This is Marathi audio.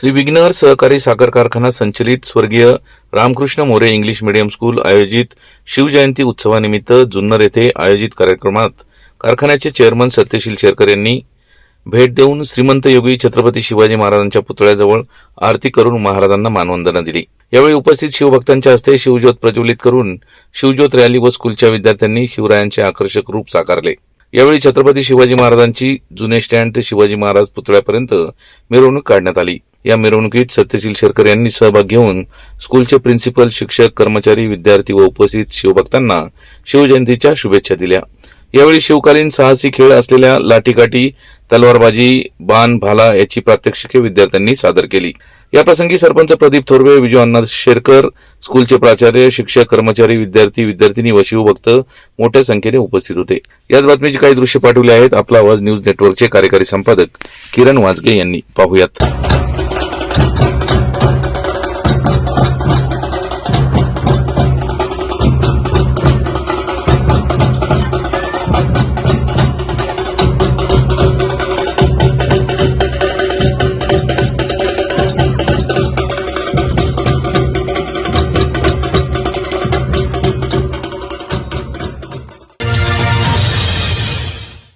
श्री विघ्नहर सहकारी साखर कारखाना संचलित स्वर्गीय Ramkrishna More English medium school आयोजित शिवजयंती उत्सवानिमित्त जुन्नर येथे आयोजित कार्यक्रमात कारखान्याचे चेअरमन सत्यशील शेरकर यांनी भेट देऊन श्रीमंत योगी छत्रपती शिवाजी महाराजांच्या पुतळ्याजवळ आरती करून महाराजांना मानवंदना दिली. यावेळी उपस्थित शिवभक्तांच्या हस्ते शिवज्योत प्रज्वलित करून शिवज्योत रॅली व स्कूलच्या विद्यार्थ्यांनी शिवरायांचे आकर्षक रूप साकारले. यावेळी छत्रपती शिवाजी महाराजांची जुने स्टँड ते शिवाजी महाराज पुतळ्यापर्यंत मिरवणूक काढण्यात आली. या मिरवणुकीत सत्यशील शेरकर यांनी सहभाग घेऊन स्कूलचे प्रिन्सिपल शिक्षक कर्मचारी विद्यार्थी व उपस्थित शिवभक्तांना शिवजयंतीच्या शुभेच्छा दिल्या. यावेळी शिवकालीन साहसी खेळ असलेल्या लाठीकाठी तलवारबाजी बाण भाला याची प्रात्यक्षिके विद्यार्थ्यांनी सादर केली. याप्रसंगी सरपंच प्रदीप थोरवे विजय अण्णा शेरकर स्कूलचे प्राचार्य शिक्षक कर्मचारी विद्यार्थी विद्यार्थिनी व शिवभक्त मोठ्या संख्येने उपस्थित होते. याच बातमीची काही दृश्य पाठवली आहेत आपला आवाज न्यूज नेटवर्कचे कार्यकारी संपादक किरण वाजगे यांनी. पाहुयात.